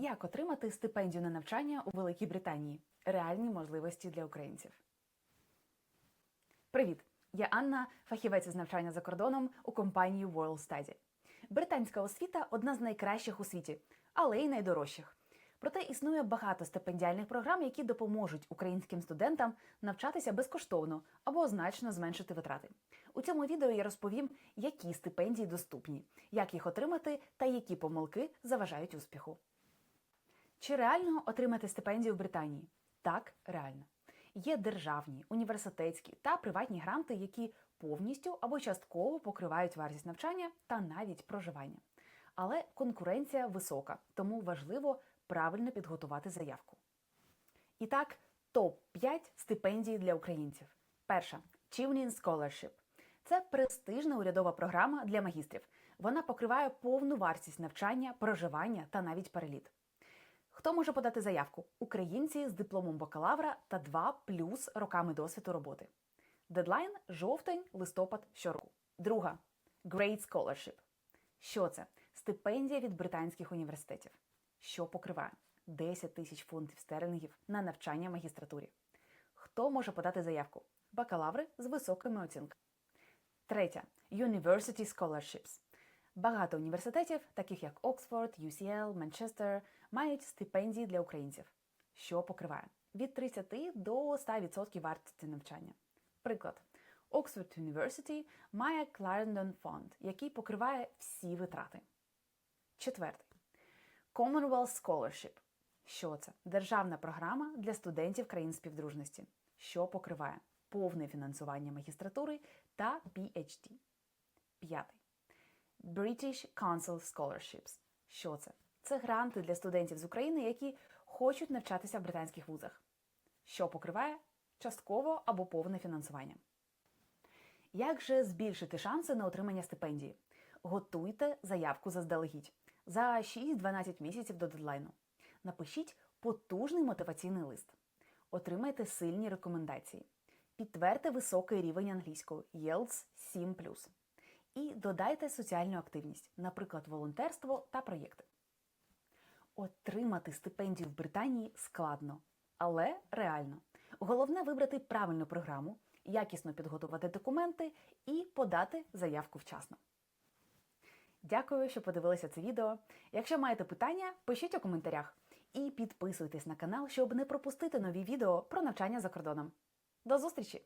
Як отримати стипендію на навчання у Великій Британії? Реальні можливості для українців. Привіт! Я Анна, фахівець із навчання за кордоном у компанії World Study. Британська освіта одна з найкращих у світі, але й найдорожчих. Проте існує багато стипендіальних програм, які допоможуть українським студентам навчатися безкоштовно або значно зменшити витрати. У цьому відео я розповім, які стипендії доступні, як їх отримати та які помилки заважають успіху. Чи реально отримати стипендію в Британії? Так, реально. Є державні, університетські та приватні гранти, які повністю або частково покривають вартість навчання та навіть проживання. Але конкуренція висока, тому важливо правильно підготувати заявку. І так, топ-5 стипендій для українців. Перша Chivnin Scholarship. Це престижна урядова програма для магістрів. Вона покриває повну вартість навчання, проживання та навіть переліт. Хто може подати заявку? Українці з дипломом бакалавра та 2 плюс роками досвіду роботи. Дедлайн жовтень, листопад щороку. Друга Great Scholarship. Що це? Стипендія від британських університетів, що покриває 10 тисяч фунтів стерлінгів на навчання в магістратурі. Хто може подати заявку? Бакалаври з високими оцінками. Третя University Scholarships. Багато університетів, таких як Оксфорд, UCL, Манчестер, мають стипендії для українців, що покриває від 30 до 100% вартості навчання. Приклад, Oxford University має Clarendon Fund, який покриває всі витрати. Четвертий Commonwealth Scholarship. Що це? Державна програма для студентів країн співдружності, що покриває повне фінансування магістратури та PhD. П'ятий. British Council Scholarships. Що це? Це гранти для студентів з України, які хочуть навчатися в британських вузах, що покриває частково або повне фінансування. Як же збільшити шанси на отримання стипендії? Готуйте заявку заздалегідь за 6-12 місяців до дедлайну. Напишіть потужний мотиваційний лист. Отримайте сильні рекомендації. Підтвердьте високий рівень англійської IELTS 7 і додайте соціальну активність, наприклад, волонтерство та проєкти. Отримати стипендію в Британії складно, але реально. Головне вибрати правильну програму, якісно підготувати документи і подати заявку вчасно. Дякую, що подивилися це відео. Якщо маєте питання, пишіть у коментарях і підписуйтесь на канал, щоб не пропустити нові відео про навчання за кордоном. До зустрічі!